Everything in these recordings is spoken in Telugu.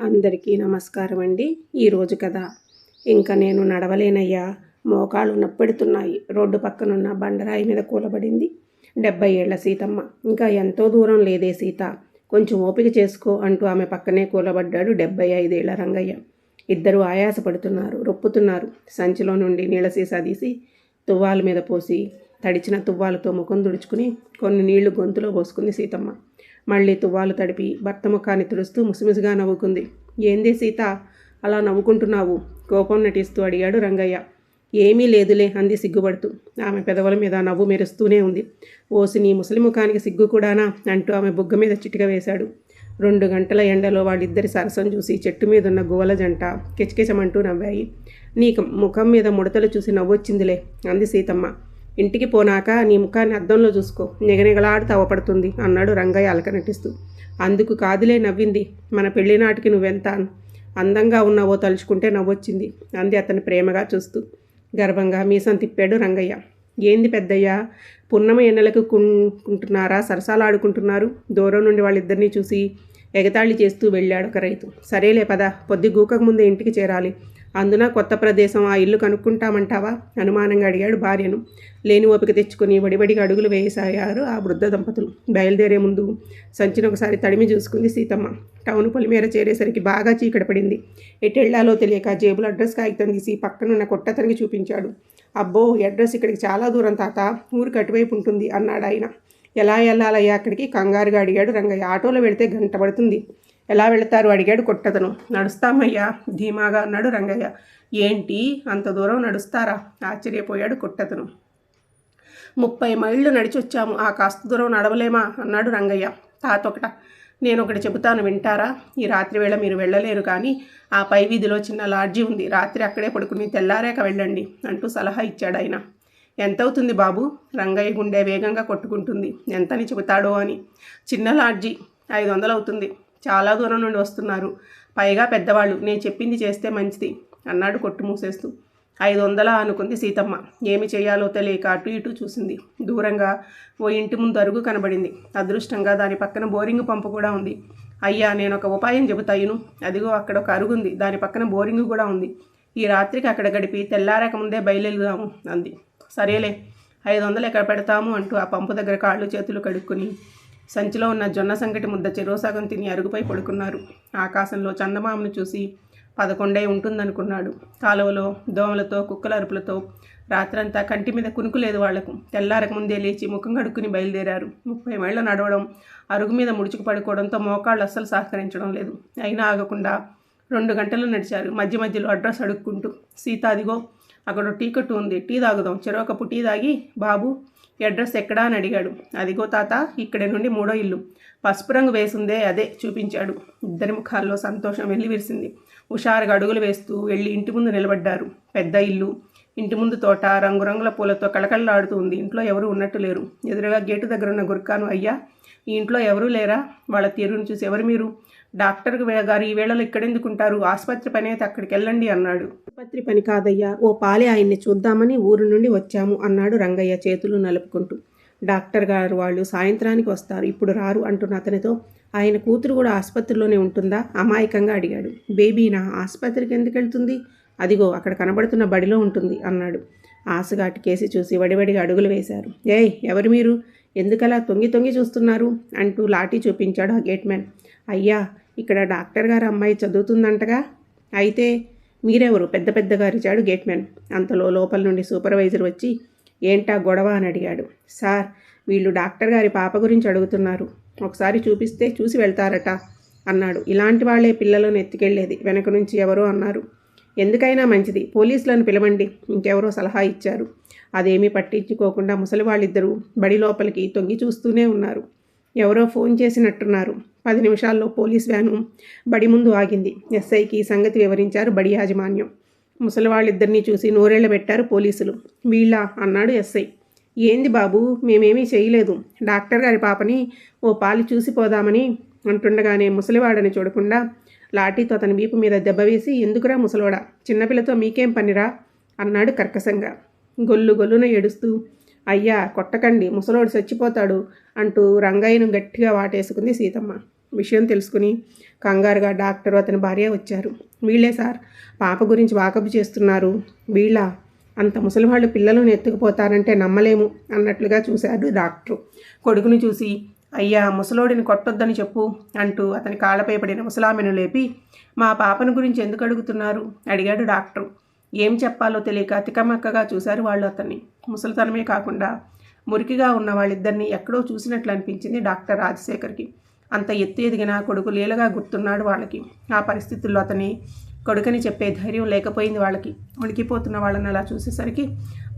అందరికీ నమస్కారం అండి ఈరోజు కథ ఇంకా నేను నడవలేనయ్యా. మోకాళ్ళు నప్పెడుతున్నాయి. రోడ్డు పక్కనున్న బండరాయి మీద కూలబడింది. డెబ్బై ఏళ్ళ సీతమ్మ. ఇంకా ఎంతో దూరం లేదే సీత. కొంచెం ఓపిక చేసుకో అంటూ ఆమె పక్కనే కూలబడ్డాడు డెబ్బై ఐదేళ్ళ రంగయ్య. ఇద్దరు ఆయాసపడుతున్నారు రొప్పుతున్నారు. సంచిలో నుండి నీళ్ళ సీసా తీసి తువ్వాల మీద పోసి తడిచిన తువ్వాలతో ముఖం తుడుచుకుని కొన్ని నీళ్ళు గొంతులో పోసుకుంది సీతమ్మ. మళ్ళీ తువ్వాలు తడిపి భర్త ముఖాన్ని తుడుస్తూ ముసిముసిగా నవ్వుకుంది. ఏందే సీత? అలా నవ్వుకుంటున్నావు? కోపం నటిస్తూ అడిగాడు రంగయ్య. ఏమీ లేదులే అంది సిగ్గుపడుతూ. ఆమె పెదవుల మీద నవ్వు మెరుస్తూనే ఉంది. ఓసి నీ ముసలి ముఖానికి సిగ్గు కూడానా? అంటూ ఆమె బుగ్గ మీద చిటిక వేశాడు. రెండు గంటల ఎండలో వాళ్ళిద్దరి సరసం చూసి చెట్టు మీద ఉన్న గువల జంట కిచకిచమంటూ నవ్వాయి. నీకు ముఖం మీద ముడతలు చూసి నవ్వొచ్చిందిలే అంది సీతమ్మ. ఇంటికి పోనాక నీ ముఖాన్ని అద్దంలో చూసుకో. నిగనిగలాడుతూ అవపడుతుంది అన్నాడు రంగయ్య అలక నటిస్తూ అందుకు కాదులే నవ్వింది. మన పెళ్ళినాటికి నువ్వెంత అందంగా ఉన్నావో తలుచుకుంటే నవ్వొచ్చింది అంది అతని ప్రేమగా చూస్తూ. గర్వంగా మీసం తిప్పాడు రంగయ్య. ఏంది పెద్దయ్య? పున్నమ ఎన్నెలకు కుంటున్నారా? సరసాలు ఆడుకుంటున్నారు దూరం నుండి వాళ్ళిద్దరినీ చూసి ఎగతాళి చేస్తూ వెళ్ళాడు ఒక రైతు. సరేలే పద పొద్దు గూకకు ముందే ఇంటికి చేరాలి. అందున కొత్త ప్రదేశం ఆ ఇల్లు కనుక్కుంటామంటావా? అనుమానంగా అడిగాడు భార్యను. లేని ఓపిక తెచ్చుకుని వడివడిగా అడుగులు వేసాయారు ఆ వృద్ధ దంపతులు. బయలుదేరే ముందు సంచిన ఒకసారి తడిమి చూసుకుంది సీతమ్మ. టౌన్ పొలిమేర చేరేసరికి బాగా చీకటి పడింది. ఎటెళ్ళాలో తెలియక జేబులో అడ్రస్ కాగితం తీసి పక్కనున్న కొట్టతనికి చూపించాడు. అబ్బో అడ్రస్ ఇక్కడికి చాలా దూరం తాత. ఊరికి అటువైపు ఉంటుంది అన్నాడు ఆయన ఎలా వెళ్ళాలయ్యా అక్కడికి? కంగారుగా అడిగాడు రంగయ్య. ఆటోలో వెళితే గంట పడుతుంది. ఎలా వెళతారు? అడిగాడు కొట్టతను. నడుస్తామయ్యా ధీమాగా అన్నాడు రంగయ్య. ఏంటి? అంత దూరం నడుస్తారా? ఆశ్చర్యపోయాడు కొట్టతను. ముప్పై మైళ్ళు నడిచొచ్చాము. ఆ కాస్త దూరం నడవలేమా? అన్నాడు రంగయ్య. తాతొకట. నేను ఒకటి చెబుతాను వింటారా? ఈ రాత్రి వేళ మీరు వెళ్ళలేరు కానీ ఆ పై వీధిలో చిన్న లాడ్జీ ఉంది. రాత్రి అక్కడే పడుకుని తెల్లారాక వెళ్ళండి అంటూ సలహా ఇచ్చాడు ఆయన. ఎంతవుతుంది బాబు? రంగయ్య గుండె వేగంగా కొట్టుకుంటుంది. ఎంతని చెబుతాడో అని. చిన్న లాడ్జీ. ఐదు వందలు అవుతుంది చాలా దూరం నుండి వస్తున్నారు. పైగా పెద్దవాళ్ళు నేను చెప్పింది చేస్తే మంచిది అన్నాడు కొట్టు మూసేస్తూ. ఐదు వందల అనుకుంది సీతమ్మ. ఏమి చేయాలో తెలియక అటు ఇటు చూసింది. దూరంగా ఓ ఇంటి ముందు అరుగు కనబడింది. అదృష్టంగా దాని పక్కన బోరింగ్ పంపు కూడా ఉంది. అయ్యా నేను ఒక ఉపాయం చెబుతాయిను అదిగో అక్కడ ఒక అరుగుంది దాని పక్కన బోరింగ్ కూడా ఉంది. ఈ రాత్రికి అక్కడ గడిపి తెల్లారక ముందే బయలుదేరుదాము అంది. సరేలే ఐదు వందలు ఎక్కడ పెడతాము అంటూ ఆ పంపు దగ్గర కాళ్ళు చేతులు కడుక్కుని సంచిలో ఉన్న జొన్న సంగటి ముద్ద చెరోసాగం తిని అరుగుపై పడుకున్నారు. ఆకాశంలో చందమామను చూసి పదకొండే ఉంటుందనుకున్నాడు. కాలువలో దోమలతో కుక్కల అరుపులతో రాత్రంతా కంటి మీద కునుకు లేదు వాళ్ళకు. తెల్లారక ముందే లేచి ముఖం కడుక్కుని బయలుదేరారు. ముప్పై మైళ్ళ నడవడం అరుగు మీద ముడుచుకు పడుకోవడంతో మోకాళ్ళు అస్సలు సహకరించడం లేదు. అయినా ఆగకుండా రెండు గంటలు నడిచారు. మధ్య మధ్యలో అడ్రస్ అడుక్కుంటూ సీతాదిగో అక్కడ టీ కొట్టు ఉంది. టీ తాగుదాం. చెరొకపు టీ తాగి బాబు అడ్రస్ ఎక్కడా అని అడిగాడు. అదిగో తాత ఇక్కడి నుండి మూడో ఇల్లు. పసుపు రంగు వేసిందే అదే చూపించాడు. ఇద్దరి ముఖాల్లో సంతోషం వెళ్ళి విరిసింది. హుషారుగా అడుగులు వేస్తూ వెళ్ళి ఇంటి ముందు నిలబడ్డారు. పెద్ద ఇల్లు. ఇంటి ముందు తోట రంగురంగుల పూలతో కళకళలాడుతూ ఉంది. ఇంట్లో ఎవరు ఉన్నట్టు లేరు. ఎదురుగా గేటు దగ్గర ఉన్న గుర్కాను అయ్యా ఈ ఇంట్లో ఎవరూ లేరా? వాళ్ళ తీరును చూసి ఎవరు మీరు? డాక్టర్ గారు ఈ వేళలో ఇక్కడెందుకుంటారు? ఆసుపత్రి పని అయితే అక్కడికి వెళ్ళండి అన్నాడు. ఆసుపత్రి పని కాదయ్యా ఓ పాలే ఆయన్ని చూద్దామని ఊరు నుండి వచ్చాము అన్నాడు రంగయ్య చేతులు నలుపుకుంటూ. డాక్టర్ గారు వాళ్ళు సాయంత్రానికి వస్తారు ఇప్పుడు రారు అంటున్న అతనితో. ఆయన కూతురు కూడా ఆసుపత్రిలోనే ఉంటుందా? అమాయకంగా అడిగాడు. బేబీనా ఆసుపత్రికి ఎందుకు వెళ్తుంది? అదిగో అక్కడ కనబడుతున్న బడిలో ఉంటుంది అన్నాడు. ఆశగాటి కేసి చూసి వడివడిగా అడుగులు వేశారు. ఏయ్ ఎవరు మీరు? ఎందుకలా తొంగి తొంగి చూస్తున్నారు? అంటూ లాఠీ చూపించాడు ఆ గేట్ మ్యాన్. అయ్యా ఇక్కడ డాక్టర్ గారు అమ్మాయి చదువుతుందంటగా? అయితే మీరెవరు? పెద్ద పెద్దగా అరిచాడు గేట్మెన్ అంతలో లోపల నుండి సూపర్వైజర్ వచ్చి ఏంటా గొడవ? అని అడిగాడు. సార్ వీళ్ళు డాక్టర్ గారి పాప గురించి అడుగుతున్నారు. ఒకసారి చూపిస్తే చూసి వెళ్తారట అన్నాడు. ఇలాంటి వాళ్ళే పిల్లలను ఎత్తుకెళ్ళేది వెనక నుంచి ఎవరో అన్నారు. ఎందుకైనా మంచిది. పోలీసులను పిలవండి. ఇంకెవరో సలహా ఇచ్చారు. అదేమీ పట్టించుకోకుండా ముసలి వాళ్ళిద్దరూ బడి లోపలికి తొంగి చూస్తూనే ఉన్నారు. ఎవరో ఫోన్ చేసినట్టున్నారు. పది నిమిషాల్లో పోలీస్ వ్యాను బడి ముందు ఆగింది. ఎస్ఐకి సంగతి వివరించారు బడి యాజమాన్యం. ముసలివాళ్ళిద్దరినీ చూసి నోరేళ్ళ పెట్టారు పోలీసులు. వీళ్ళ అన్నాడు ఎస్ఐ. ఏంది బాబు మేమేమీ చేయలేదు. డాక్టర్ గారి పాపని ఓ పాలు చూసిపోదామని అంటుండగానే ముసలివాడని చూడకుండా లాఠీతో అతని వీపు మీద దెబ్బ వేసి ఎందుకురా ముసలివాడ చిన్నపిల్లతో మీకేం పనిరా? అన్నాడు కర్కశంగా. గొల్లు గొల్లున ఏడుస్తూ అయ్యా కొట్టకండి ముసలోడు చచ్చిపోతాడు అంటూ రంగయ్యను గట్టిగా వాటేసుకుంది సీతమ్మ. విషయం తెలుసుకుని కంగారుగా డాక్టర్ అతని భార్య వచ్చారు. వీళ్ళే సార్ పాప గురించి వాకపు చేస్తున్నారు. వీళ్ళ? అంత ముసలివాళ్ళు పిల్లలను ఎత్తుకుపోతారంటే నమ్మలేము అన్నట్లుగా చూశాడు డాక్టరు. కొడుకుని చూసి అయ్యా ముసలోడిని కొట్టొద్దని చెప్పు అంటూ అతని కాళ్ళపై పడిన ముసలామెను లేపి మా పాపను గురించి ఎందుకు అడుగుతున్నారు? అడిగాడు డాక్టరు. ఏం చెప్పాలో తెలియక తికమక్కగా చూశారు వాళ్ళు అతన్ని. ముసలితనమే కాకుండా మురికిగా ఉన్న వాళ్ళిద్దరిని ఎక్కడో చూసినట్లు అనిపించింది డాక్టర్ రాజశేఖర్కి. అంత ఎత్తు ఎదిగిన కొడుకు లీలగా గుర్తున్నాడు వాళ్ళకి. ఆ పరిస్థితుల్లో అతని కొడుకని చెప్పే ధైర్యం లేకపోయింది వాళ్ళకి. ఉడికిపోతున్న వాళ్ళని అలా చూసేసరికి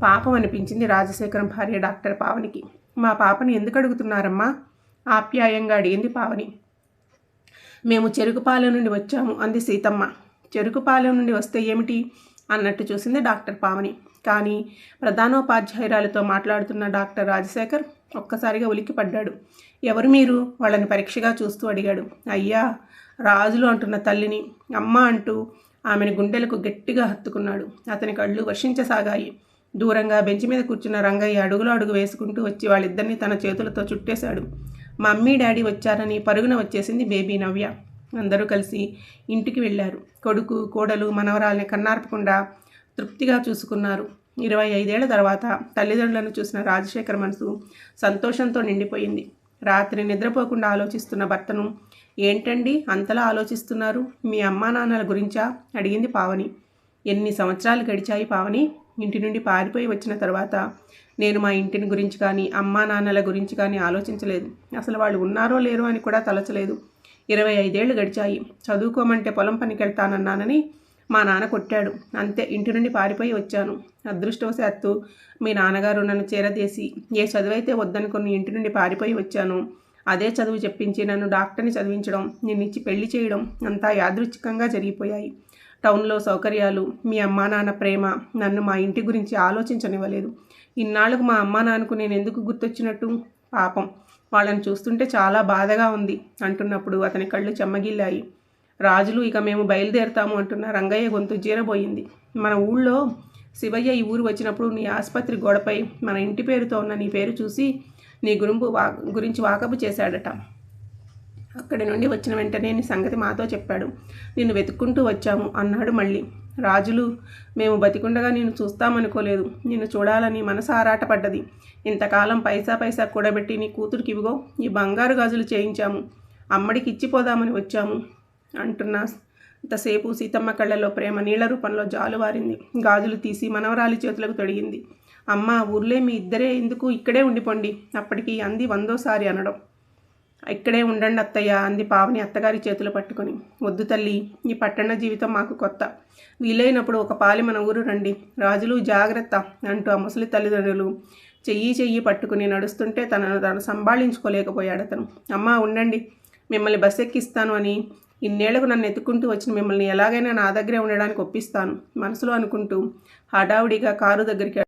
పాపం అనిపించింది రాజశేఖరం భార్య డాక్టర్ పావనికి. మా పాపని ఎందుకు అడుగుతున్నారమ్మా ఆప్యాయంగా అడిగింది పావని. మేము చెరుకుపాలెం నుండి వచ్చాము అంది సీతమ్మ. చెరుకుపాలెం నుండి వస్తే ఏమిటి? అన్నట్టు చూసింది డాక్టర్ పావని. కానీ ప్రధానోపాధ్యాయురాలతో మాట్లాడుతున్న డాక్టర్ రాజశేఖర్ ఒక్కసారిగా ఉలిక్కిపడ్డాడు ఎవరు మీరు? వాళ్ళని పరీక్షగా చూస్తూ అడిగాడు. అయ్యా రాజులు అంటున్న తల్లిని అమ్మ అంటూ ఆమెను గుండెలకు గట్టిగా హత్తుకున్నాడు. అతని కళ్ళు వర్షించసాగాయి దూరంగా బెంచి మీద కూర్చున్న రంగయ్య అడుగులో అడుగు వేసుకుంటూ వచ్చి వాళ్ళిద్దరిని తన చేతులతో చుట్టేశాడు. మమ్మీ డాడీ వచ్చారని పరుగున వచ్చేసింది బేబీ నవ్య. అందరూ కలిసి ఇంటికి వెళ్ళారు. కొడుకు కోడలు మనవరాల్ని కన్నార్పకుండా తృప్తిగా చూసుకున్నారు. ఇరవై ఐదేళ్ళ తర్వాత తల్లిదండ్రులను చూసిన రాజశేఖర్ మనసు సంతోషంతో నిండిపోయింది. రాత్రి నిద్రపోకుండా ఆలోచిస్తున్న భర్తను ఏంటండి అంతలా ఆలోచిస్తున్నారు? మీ అమ్మా నాన్నల గురించా? అడిగింది పావని. ఎన్ని సంవత్సరాలు గడిచాయి పావని? ఇంటి నుండి పారిపోయి వచ్చిన తర్వాత నేను మా ఇంటిని గురించి కానీ అమ్మా నాన్నల గురించి కానీ ఆలోచించలేదు. అసలు వాళ్ళు ఉన్నారో లేరో అని కూడా తలచలేదు. ఇరవై ఐదేళ్ళు గడిచాయి. చదువుకోమంటే పొలం పనికి వెళ్తానన్నానని మా నాన్న కొట్టాడు. అంతే ఇంటి నుండి పారిపోయి వచ్చాను. అదృష్టవశాత్తు మీ నాన్నగారు నన్ను చేరదీసి ఏ చదువైతే వద్దనుకుని ఇంటి నుండి పారిపోయి వచ్చాను అదే చదువు చెప్పించి నన్ను డాక్టర్ని చదివించడం నిన్నిచ్చి పెళ్ళి చేయడం అంతా యాదృచ్ఛికంగా జరిగిపోయాయి. టౌన్లో సౌకర్యాలు మీ అమ్మా నాన్న ప్రేమ నన్ను మా ఇంటి గురించి ఆలోచించనివ్వలేదు. ఇన్నాళ్ళకు మా అమ్మా నాన్నకు నేను ఎందుకు గుర్తొచ్చినట్టు? పాపం. వాళ్ళని చూస్తుంటే చాలా బాధగా ఉంది అంటున్నప్పుడు అతని కళ్ళు చెమ్మగిల్లాయి. రాజులు ఇక మేము బయలుదేరుతాము అంటున్న రంగయ్య గొంతు జీరబోయింది. మన ఊళ్ళో శివయ్య ఈ ఊరు వచ్చినప్పుడు నీ ఆసుపత్రి గోడపై మన ఇంటి పేరుతో ఉన్న నీ పేరు చూసి నీ గురుంపు వా గురించి వాకపు చేశాడట. అక్కడి నుండి వచ్చిన వెంటనే నీ సంగతి మాతో చెప్పాడు. నిన్ను వెతుక్కుంటూ వచ్చాము అన్నాడు మళ్ళీ. రాజులు మేము బతికుండగా నేను చూస్తామనుకోలేదు. నిన్ను చూడాలని మనసు ఆరాటపడ్డది ఇంతకాలం పైసా పైసా కూడబెట్టి నీ కూతురికి ఇవిగో ఈ బంగారు గాజులు చేయించాము. అమ్మడికి ఇచ్చిపోదామని వచ్చాము అంటున్నా ఇంతసేపు సీతమ్మ కళ్ళలో ప్రేమ నీళ్ళ రూపంలో జాలువారింది. గాజులు తీసి మనవరాలి చేతులకు తొడిగింది. అమ్మ ఊర్లే మీ ఇద్దరే ఎందుకు ఇక్కడే ఉండిపోండి? అప్పటికి అంది వందోసారి అనడం. ఇక్కడే ఉండండి అత్తయ్య అంది పావని అత్తగారి చేతులు పట్టుకొని. వద్దు తల్లి ఈ పట్టణ జీవితం మాకు కొత్త. వీలైనప్పుడు ఒక పాలి మన ఊరు రండి. రాజులు జాగ్రత్త అంటూ ఆ ముసలి తల్లిదండ్రులు చెయ్యి చెయ్యి పట్టుకుని నడుస్తుంటే తనను తను సంభాళించుకోలేకపోయాడు అతను. అమ్మ ఉండండి. మిమ్మల్ని బస్ ఎక్కిస్తాను అని ఇన్నేళ్ళకు నన్ను ఎత్తుకుంటూ వచ్చిన మిమ్మల్ని ఎలాగైనా నా దగ్గరే ఉండడానికి ఒప్పిస్తాను. మనసులో అనుకుంటూ హడావుడిగా కారు దగ్గరికి